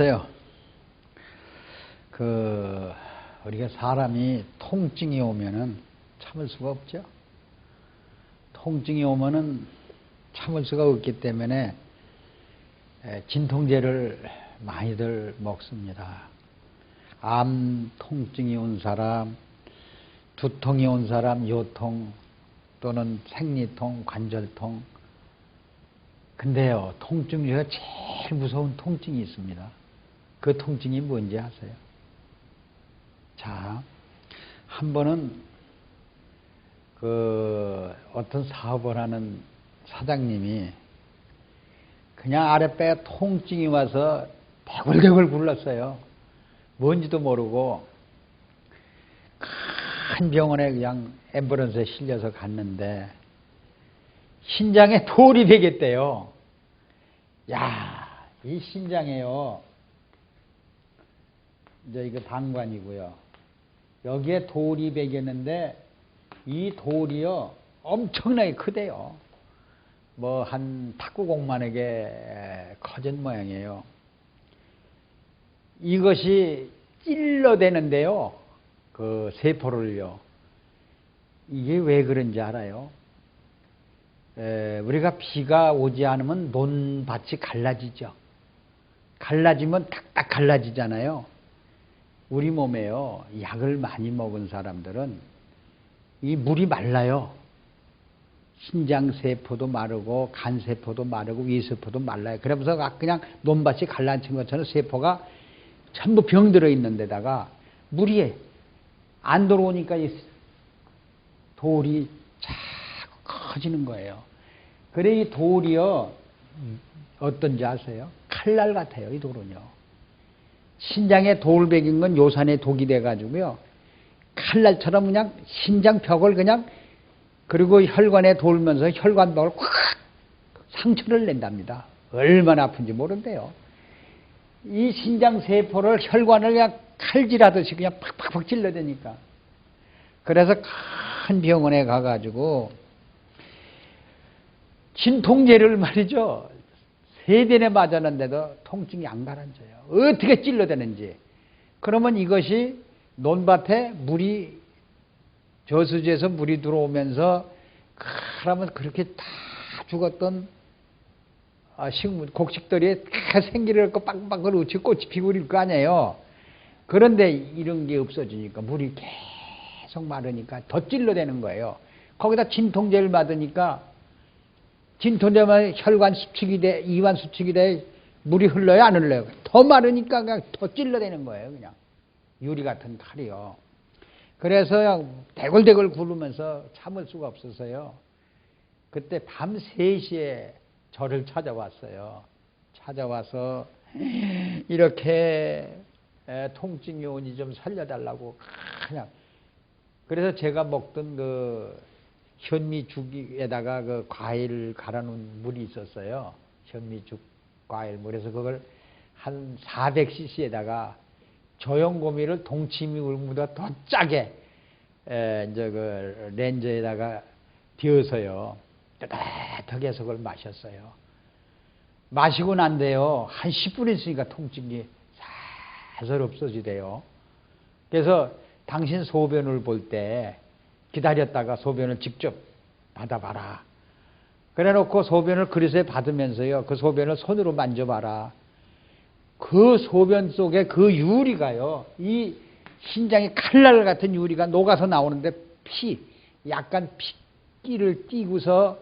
안녕하세요. 그 우리가 사람이 통증이 오면은 참을 수가 없죠. 통증이 오면은 참을 수가 없기 때문에 진통제를 많이들 먹습니다. 암 통증이 온 사람, 두통이 온 사람, 요통 또는 생리통, 관절통. 근데요, 통증 중에 제일 무서운 통증이 있습니다. 그 통증이 뭔지 아세요? 자, 한 번은 그 어떤 사업을 하는 사장님이 그냥 아랫배에 통증이 와서 대굴대굴 굴렀어요. 뭔지도 모르고 큰 병원에 그냥 앰뷸런스에 실려서 갔는데 신장에 돌이 되겠대요. 야, 이 신장에요. 이제 이거 방관이고요. 여기에 돌이 베겠는데 이 돌이요 엄청나게 크대요. 뭐 한 탁구공만하게 커진 모양이에요. 이것이 찔러대는데요. 그 세포를요. 이게 왜 그런지 알아요? 에, 우리가 비가 오지 않으면 논밭이 갈라지죠. 갈라지면 딱딱 갈라지잖아요. 우리 몸에요. 약을 많이 먹은 사람들은 이 물이 말라요. 신장 세포도 마르고 간 세포도 마르고 위 세포도 말라요. 그러면서 그냥 논밭이 갈라진 것처럼 세포가 전부 병들어 있는 데다가 물이 안 들어오니까 돌이 자꾸 커지는 거예요. 그래 이 돌이요 어떤지 아세요? 칼날 같아요. 이 돌은요. 신장에 돌 베긴 건 요산에 독이 돼 가지고요. 칼날처럼 그냥 신장 벽을 그냥 그리고 혈관에 돌면서 혈관벽을 확 상처를 낸답니다. 얼마나 아픈지 모른대요. 이 신장 세포를 혈관을 그냥 칼질하듯이 그냥 팍팍팍 찔러대니까. 그래서 큰 병원에 가가지고 진통제를 말이죠. 세 대에 맞았는데도 통증이 안 가라앉아요. 어떻게 찔러대는지. 그러면 이것이 논밭에 물이 저수지에서 물이 들어오면서 그러면 그렇게 다 죽었던 아, 식물, 곡식들이 다 생기를 얻고 빵빵 으치 꽃이 피고 이럴 거 아니에요. 그런데 이런 게 없어지니까 물이 계속 마르니까 더 찔러대는 거예요. 거기다 진통제를 맞으니까 진통제만 혈관 수축이 돼, 이완 수축이 돼, 물이 흘러요, 안 흘러요? 더 마르니까 그냥 더 찔러대는 거예요, 그냥. 유리 같은 칼이요. 그래서 대굴대굴 구르면서 참을 수가 없어서요. 그때 밤 3시에 저를 찾아왔어요. 찾아와서 이렇게 통증이 오니 좀 살려달라고 그냥 그래서 제가 먹던 그 현미죽에다가 그 과일 갈아놓은 물이 있었어요. 현미죽 과일 물 에서 그걸 한 400cc에다가 조영고미를 동치미를 묻어 더 짜게 에, 이제 그 렌즈에다가 비어서요. 따뜻하게 해서 그걸 마셨어요. 마시고 난데요. 한 10분 있으니까 통증이 살살 없어지대요. 그래서 당신 소변을 볼때 기다렸다가 소변을 직접 받아봐라. 그래 놓고 소변을 그릇에 받으면서요. 그 소변을 손으로 만져봐라. 그 소변 속에 그 유리가요. 이 신장의 칼날 같은 유리가 녹아서 나오는데 피, 약간 피끼를 띠고서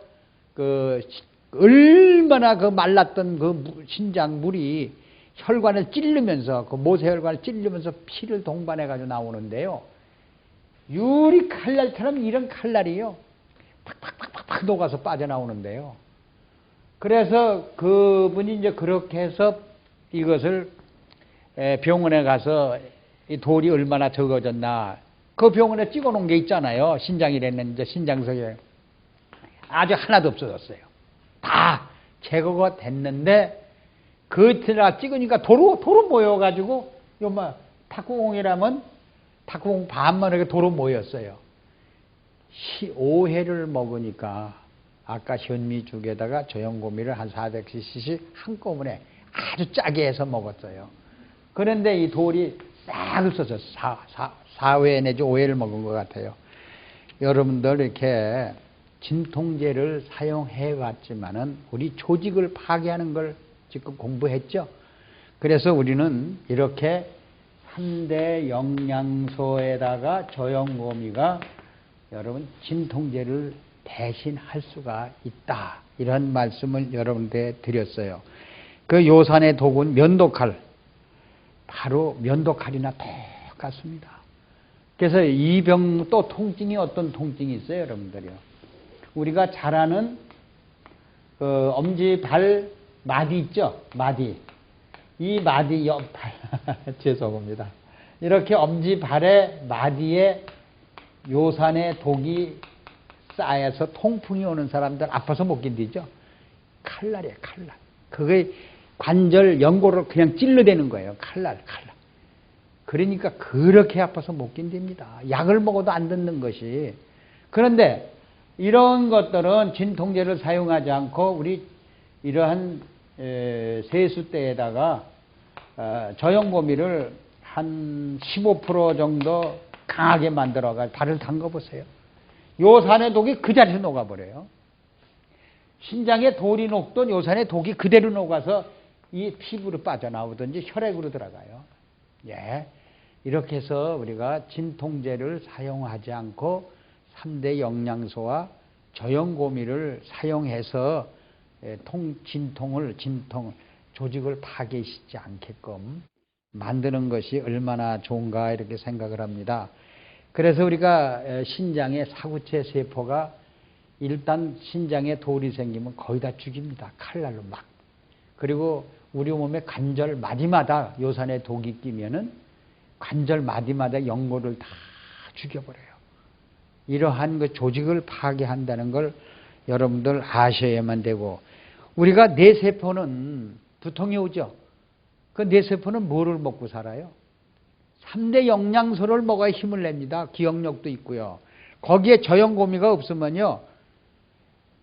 그 얼마나 그 말랐던 그 신장 물이 혈관을 찔르면서 그 모세혈관을 찔르면서 피를 동반해 가지고 나오는데요. 유리 칼날처럼 이런 칼날이요. 팍팍팍팍팍 녹아서 빠져나오는데요. 그래서 그분이 이제 그렇게 해서 이것을 병원에 가서 이 돌이 얼마나 적어졌나 그 병원에 찍어 놓은 게 있잖아요. 신장이랬는 이제 신장석에 아주 하나도 없어졌어요. 다 제거가 됐는데 그트나 찍으니까 도로 도로 모여가지고 요뭐 탁구공이라면 탁구공 반만 이렇게 도로 모였어요. 5회를 먹으니까 아까 현미죽에다가 조영고미를 한 400cc씩 한꺼번에 아주 짜게 해서 먹었어요. 그런데 이 돌이 싹 사, 사회 내지 오해를 먹은 것 같아요. 여러분들 이렇게 진통제를 사용해 왔지만은 우리 조직을 파괴하는 걸 지금 공부했죠. 그래서 우리는 이렇게 3대 영양소에다가 저염고미가 여러분 진통제를 대신할 수가 있다. 이런 말씀을 여러분께 드렸어요. 그 요산의 독은 면도칼, 바로 면도칼이나 똑같습니다. 그래서 이 병 또 통증이 어떤 통증이 있어요, 여러분들이요. 우리가 잘 아는 그 엄지 발 마디 있죠, 마디. 이 마디 옆발 죄송합니다. 이렇게 엄지 발의 마디에 요산의 독이 쌓여서 통풍이 오는 사람들 아파서 못 견디죠. 칼날이에요, 칼날. 그게 관절 연골을 그냥 찔러대는 거예요. 칼날, 칼날. 그러니까 그렇게 아파서 못 견딥니다. 약을 먹어도 안 듣는 것이. 그런데 이런 것들은 진통제를 사용하지 않고 우리 이러한 세수대에다가 어, 저염고미를 한 15% 정도 강하게 만들어가 발을 담가 보세요. 요산의 독이 그 자리에서 녹아버려요. 신장에 돌이 녹던 요산의 독이 그대로 녹아서 이 피부로 빠져나오든지 혈액으로 들어가요. 예. 이렇게 해서 우리가 진통제를 사용하지 않고 3대 영양소와 저염고미를 사용해서 예, 통, 진통을, 진통, 조직을 파괴시키지 않게끔 만드는 것이 얼마나 좋은가 이렇게 생각을 합니다. 그래서 우리가 신장의 사구체 세포가 일단 신장에 돌이 생기면 거의 다 죽입니다. 칼날로 막. 그리고 우리 몸의 관절 마디마다 요산에 독이 끼면은 관절 마디마다 연골을 다 죽여버려요. 이러한 그 조직을 파괴한다는 걸 여러분들 아셔야만 되고 우리가 뇌세포는 두통이 오죠. 그 뇌세포는 뭐를 먹고 살아요? 3대 영양소를 먹어야 힘을 냅니다. 기억력도 있고요. 거기에 저염고미가 없으면요.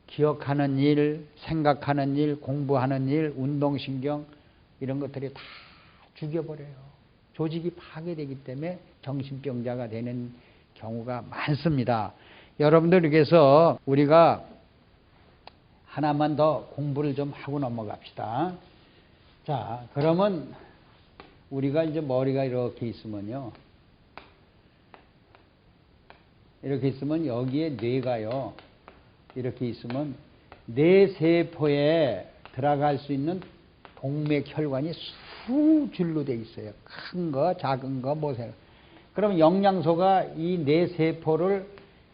기억하는 일, 생각하는 일, 공부하는 일, 운동신경 이런 것들이 다 죽여버려요. 조직이 파괴되기 때문에 정신병자가 되는 경우가 많습니다. 여러분들 에게서 우리가 하나만 더 공부를 좀 하고 넘어갑시다. 자, 그러면 우리가 이제 머리가 이렇게 있으면요. 이렇게 있으면 여기에 뇌가요. 이렇게 있으면 뇌 세포에 들어갈 수 있는 동맥 혈관이 수줄로 돼 있어요. 큰 거, 작은 거, 뭐세 그럼 영양소가 이 뇌 세포를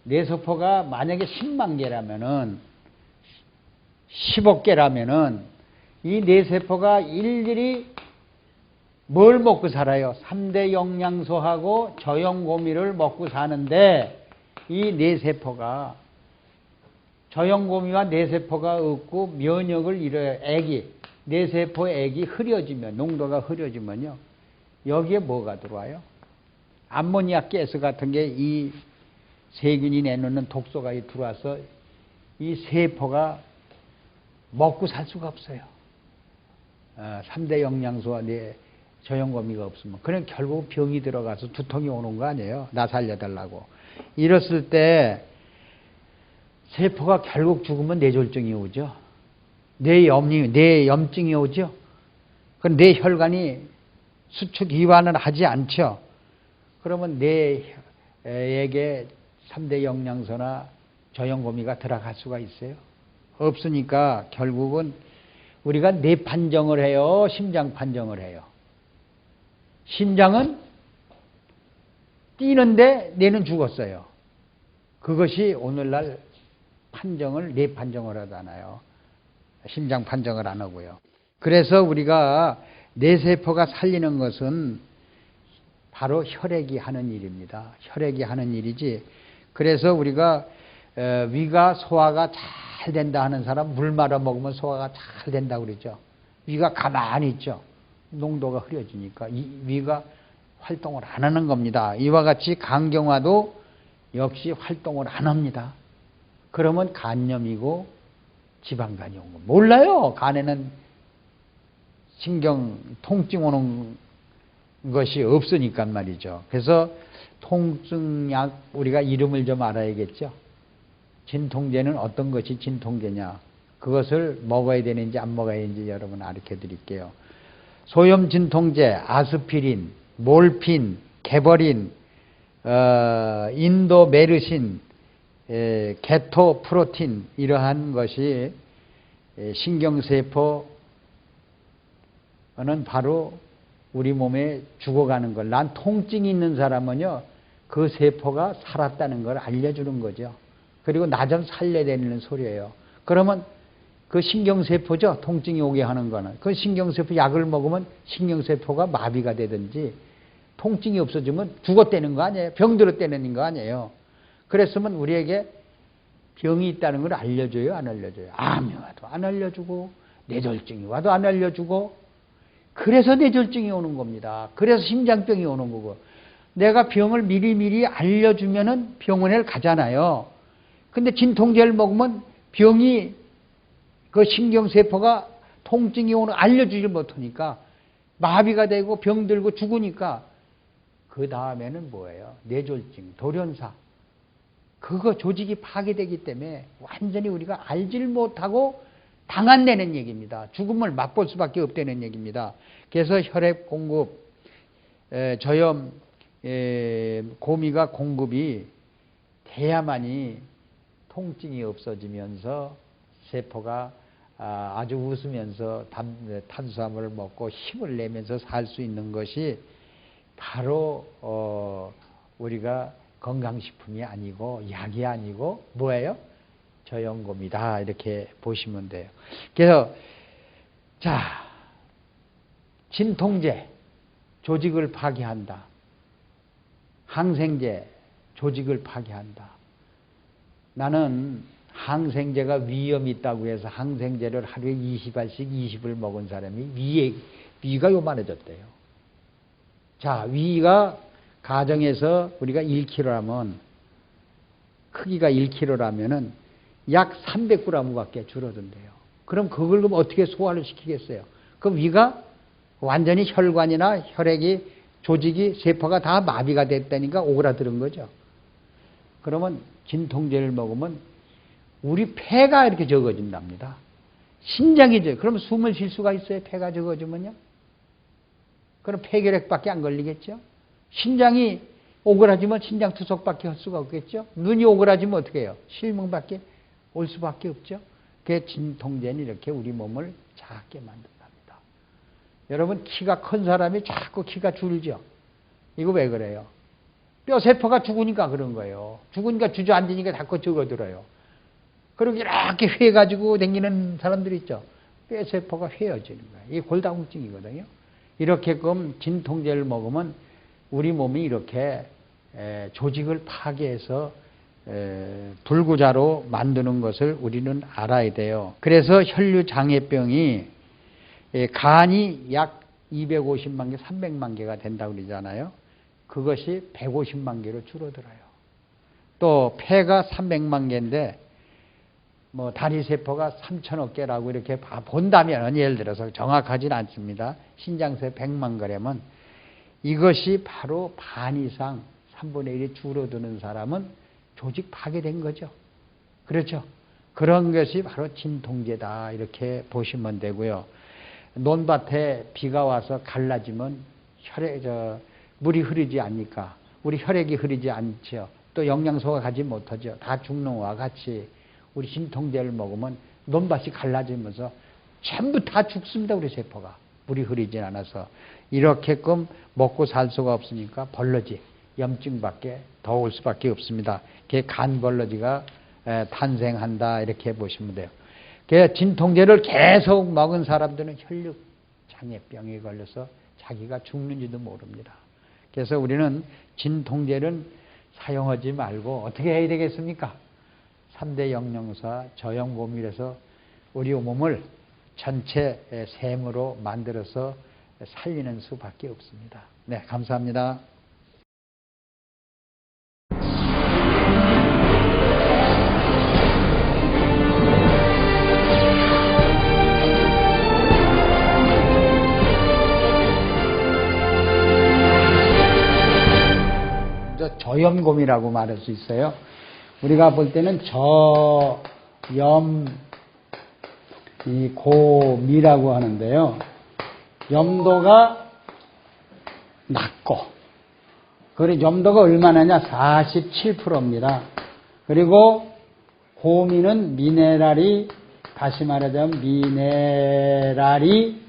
뇌세포가 만약에 10만 개라면은 10억 개라면은 이 뇌세포가 일일이 뭘 먹고 살아요? 3대 영양소하고 저염고미를 먹고 사는데 이 뇌세포가 저염고미와 뇌세포가 없고 면역을 잃어요. 애기, 뇌세포 액이 흐려지면, 농도가 흐려지면요. 여기에 뭐가 들어와요? 암모니아 가스 같은 게 이 세균이 내놓는 독소가 들어와서 이 세포가 먹고 살 수가 없어요. 어, 3대 영양소와 뇌 저염고미가 없으면. 그럼 결국 병이 들어가서 두통이 오는 거 아니에요? 나 살려달라고. 이랬을 때 세포가 결국 죽으면 뇌졸중이 오죠. 뇌염이, 뇌염증이 오죠. 그럼 뇌혈관이 수축 이완을 하지 않죠. 그러면 뇌에게 3대 영양소나 저염고미가 들어갈 수가 있어요. 없으니까 결국은 우리가 뇌 판정을 해요. 심장 판정을 해요. 심장은 뛰는데 뇌는 죽었어요. 그것이 오늘날 판정을 뇌 판정을 하잖아요. 심장 판정을 안 하고요. 그래서 우리가 뇌세포가 살리는 것은 바로 혈액이 하는 일입니다. 혈액이 하는 일이지. 그래서 우리가 위가 소화가 잘 된다 하는 사람 물 말아 먹으면 소화가 잘 된다 그러죠. 위가 가만히 있죠. 농도가 흐려지니까 이 위가 활동을 안 하는 겁니다. 이와 같이 간경화도 역시 활동을 안 합니다. 그러면 간염이고 지방간이 온 거. 몰라요. 간에는 신경 통증 오는 것이 없으니까 말이죠. 그래서 통증약 우리가 이름을 좀 알아야겠죠. 진통제는 어떤 것이 진통제냐? 그것을 먹어야 되는지 안 먹어야 되는지 여러분 가르쳐 드릴게요. 소염 진통제, 아스피린, 몰핀, 개버린, 어, 인도 메르신, 에, 게토 프로틴 이러한 것이 에, 신경세포는 바로 우리 몸에 죽어가는 걸. 난 통증이 있는 사람은요, 그 세포가 살았다는 걸 알려주는 거죠. 그리고 나 좀 살려야 되는 소리예요. 그러면 그 신경세포죠. 통증이 오게 하는 거는. 그 신경세포 약을 먹으면 신경세포가 마비가 되든지 통증이 없어지면 죽었다는 거 아니에요. 병들었다는 거 아니에요. 그랬으면 우리에게 병이 있다는 걸 알려줘요, 안 알려줘요? 암이 와도 안 알려주고, 뇌졸중이 와도 안 알려주고, 그래서 뇌졸중이 오는 겁니다. 그래서 심장병이 오는 거고. 내가 병을 미리미리 알려주면 은 병원에 가잖아요. 근데 진통제를 먹으면 병이 그 신경세포가 통증이 오는 알려주지 못하니까 마비가 되고 병들고 죽으니까 그 다음에는 뭐예요? 뇌졸중, 돌연사. 그거 조직이 파괴되기 때문에 완전히 우리가 알질 못하고 당한다는 얘기입니다. 죽음을 맛볼 수밖에 없다는 얘기입니다. 그래서 혈액 공급, 에, 저염, 에, 고미가 공급이 돼야만이 통증이 없어지면서 세포가 아, 아주 웃으면서 탄수화물을 먹고 힘을 내면서 살 수 있는 것이 바로 어 우리가 건강식품이 아니고 약이 아니고 뭐예요? 저연금이다 이렇게 보시면 돼요. 그래서 자 진통제 조직을 파괴한다. 항생제 조직을 파괴한다. 나는 항생제가 위험이 있다고 해서 항생제를 하루에 20알씩 20을 먹은 사람이 위에, 위가 요만해졌대요. 자, 위가 가정에서 우리가 1kg라면, 크기가 1kg라면은 약 300g밖에 줄어든대요. 그럼 그걸 그럼 어떻게 소화를 시키겠어요? 그럼 위가 완전히 혈관이나 혈액이 조직이 세포가 다 마비가 됐다니까 오그라드는 거죠. 그러면 진통제를 먹으면 우리 폐가 이렇게 적어진답니다. 신장이 적 그러면 숨을 쉴 수가 있어요? 폐가 적어지면요? 그럼 폐결핵밖에 안 걸리겠죠? 신장이 오그라지면 신장 투석밖에 할 수가 없겠죠? 눈이 오그라지면 어떻게 해요? 실명밖에 올 수밖에 없죠? 그 진통제는 이렇게 우리 몸을 작게 만든답니다. 여러분 키가 큰 사람이 자꾸 키가 줄죠? 이거 왜 그래요? 뼈세포가 죽으니까 그런 거예요. 죽으니까 주저앉으니까 자꾸 적어들어요. 그리고 이렇게 휘어가지고 다니는 사람들 있죠. 뼈세포가 휘어지는 거예요. 이게 골다공증이거든요. 이렇게끔 진통제를 먹으면 우리 몸이 이렇게 조직을 파괴해서 불구자로 만드는 것을 우리는 알아야 돼요. 그래서 혈류장애병이 간이 약 250만 개, 300만 개가 된다고 그러잖아요. 그것이 150만 개로 줄어들어요. 또 폐가 300만 개인데 뭐 다리 세포가 3천억 개라고 이렇게 본다면 예를 들어서 정확하진 않습니다. 신장세 100만 그램은 이것이 바로 반 이상 3분의 1이 줄어드는 사람은 조직 파괴된 거죠. 그렇죠. 그런 것이 바로 진통제다 이렇게 보시면 되고요. 논밭에 비가 와서 갈라지면 혈액 저 물이 흐르지 않니까 우리 혈액이 흐르지 않죠. 또 영양소가 가지 못하죠. 다 죽는 것과 같이 우리 진통제를 먹으면 논밭이 갈라지면서 전부 다 죽습니다. 우리 세포가. 물이 흐르지 않아서. 이렇게끔 먹고 살 수가 없으니까 벌러지, 염증밖에 더 올 수밖에 없습니다. 그게 간벌러지가 탄생한다. 이렇게 보시면 돼요. 그 진통제를 계속 먹은 사람들은 혈류 장애병에 걸려서 자기가 죽는지도 모릅니다. 그래서 우리는 진통제를 사용하지 말고 어떻게 해야 되겠습니까? 3대 영양사 저염고밀에서 우리 몸을 전체 샘으로 만들어서 살리는 수밖에 없습니다. 네, 감사합니다. 저염곰이라고 말할 수 있어요. 우리가 볼 때는 저염 이 고미라고 하는데요. 염도가 낮고 그리고 염도가 얼마나냐? 47%입니다. 그리고 고미는 미네랄이 다시 말하자면 미네랄이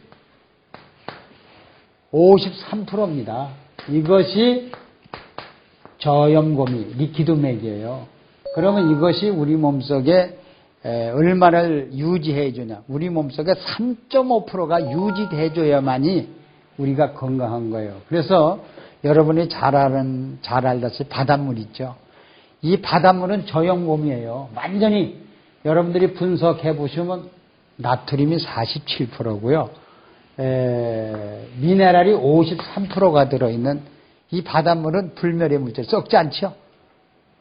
53%입니다. 이것이 저염고미, 리퀴드맥이에요. 그러면 이것이 우리 몸속에 에, 얼마를 유지해 주냐. 우리 몸속에 3.5%가 유지해 줘야만이 우리가 건강한 거예요. 그래서 여러분이 잘 아는, 잘 알다시피 바닷물 있죠. 이 바닷물은 저염곰이에요. 완전히 여러분들이 분석해 보시면 나트륨이 47%고요. 미네랄이 53%가 들어있는 이 바닷물은 불멸의 물질 썩지 않죠?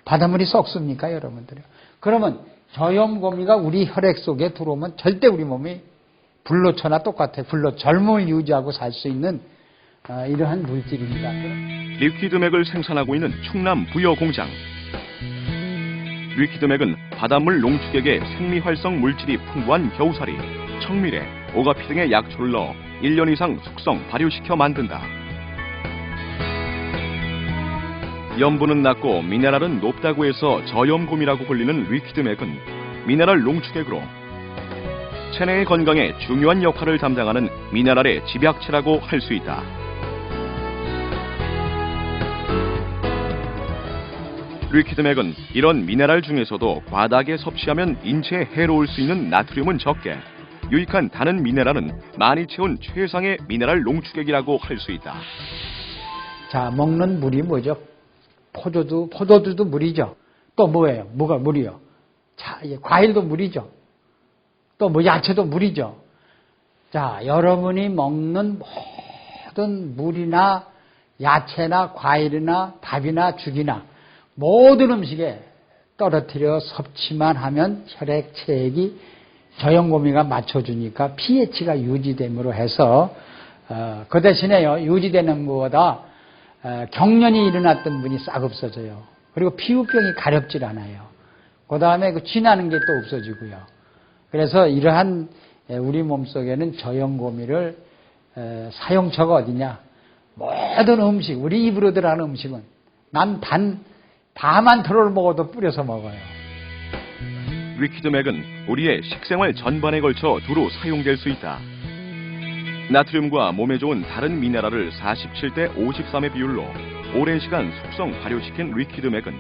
바닷물이 썩습니까, 여러분들이? 그러면 저염고미가 우리 혈액 속에 들어오면 절대 우리 몸이 불로초나 똑같아요. 불로 젊음을 유지하고 살 수 있는 어, 이러한 물질입니다. 리퀴드맥을 생산하고 있는 충남 부여 공장. 리퀴드맥은 바닷물 농축액에 생리활성 물질이 풍부한 겨우살이, 청미래, 오가피 등의 약초를 넣어 1년 이상 숙성, 발효시켜 만든다. 염분은 낮고 미네랄은 높다고 해서 저염곰이라고 불리는 리퀴드맥은 미네랄 농축액으로 체내의 건강에 중요한 역할을 담당하는 미네랄의 집약체라고 할 수 있다. 리퀴드맥은 이런 미네랄 중에서도 과다하게 섭취하면 인체에 해로울 수 있는 나트륨은 적게 유익한 다른 미네랄은 많이 채운 최상의 미네랄 농축액이라고 할 수 있다. 자, 먹는 물이 뭐죠? 포도도, 포도주도 물이죠. 또 뭐예요? 뭐가 물이요? 자, 예, 과일도 물이죠. 또 뭐 야채도 물이죠. 자, 여러분이 먹는 모든 물이나 야채나 과일이나 밥이나 죽이나 모든 음식에 떨어뜨려 섭취만 하면 혈액 체액이 저염고미가 맞춰주니까 pH가 유지됨으로 해서 어, 그 대신에요 유지되는 것보다 어, 경련이 일어났던 분이 싹 없어져요. 그리고 피부병이 가렵질 않아요. 그 다음에 그 쥐나는 게 또 없어지고요. 그래서 이러한 에, 우리 몸속에는 저염고미를 에, 사용처가 어디냐? 모든 음식, 우리 입으로 들어가는 음식은 난 단, 다만 털을 먹어도 뿌려서 먹어요. 리퀴드맥은 우리의 식생활 전반에 걸쳐 두루 사용될 수 있다. 나트륨과 몸에 좋은 다른 미네랄을 47대 53의 비율로 오랜 시간 숙성 발효시킨 리퀴드 맥은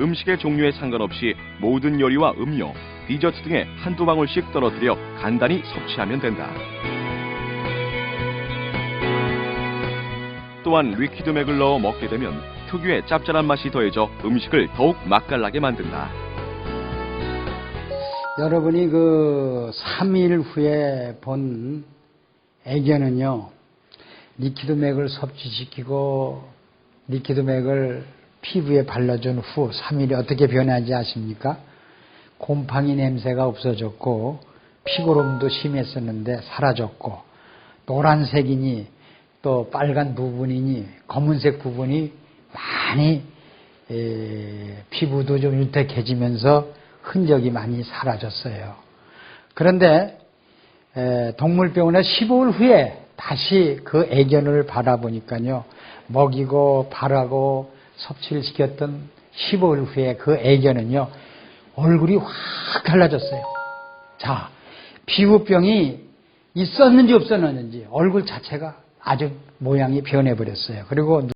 음식의 종류에 상관없이 모든 요리와 음료, 디저트 등에 한두 방울씩 떨어뜨려 간단히 섭취하면 된다. 또한 리퀴드 맥을 넣어 먹게 되면 특유의 짭짤한 맛이 더해져 음식을 더욱 맛깔나게 만든다. 여러분이 그 3일 후에 본 애견은요, 리퀴드맥을 섭취시키고 리퀴드맥을 피부에 발라준 후 3일이 어떻게 변하지 아십니까? 곰팡이 냄새가 없어졌고 피고름도 심했었는데 사라졌고 노란색이니 또 빨간 부분이니 검은색 부분이 많이 에, 피부도 좀 윤택해지면서 흔적이 많이 사라졌어요. 그런데 에, 동물병원에 15일 후에 다시 그 애견을 바라보니까요. 먹이고 바라고 섭취를 시켰던 15일 후에 그 애견은요. 얼굴이 확 달라졌어요. 자, 피부병이 있었는지 없었는지 얼굴 자체가 아주 모양이 변해버렸어요. 그리고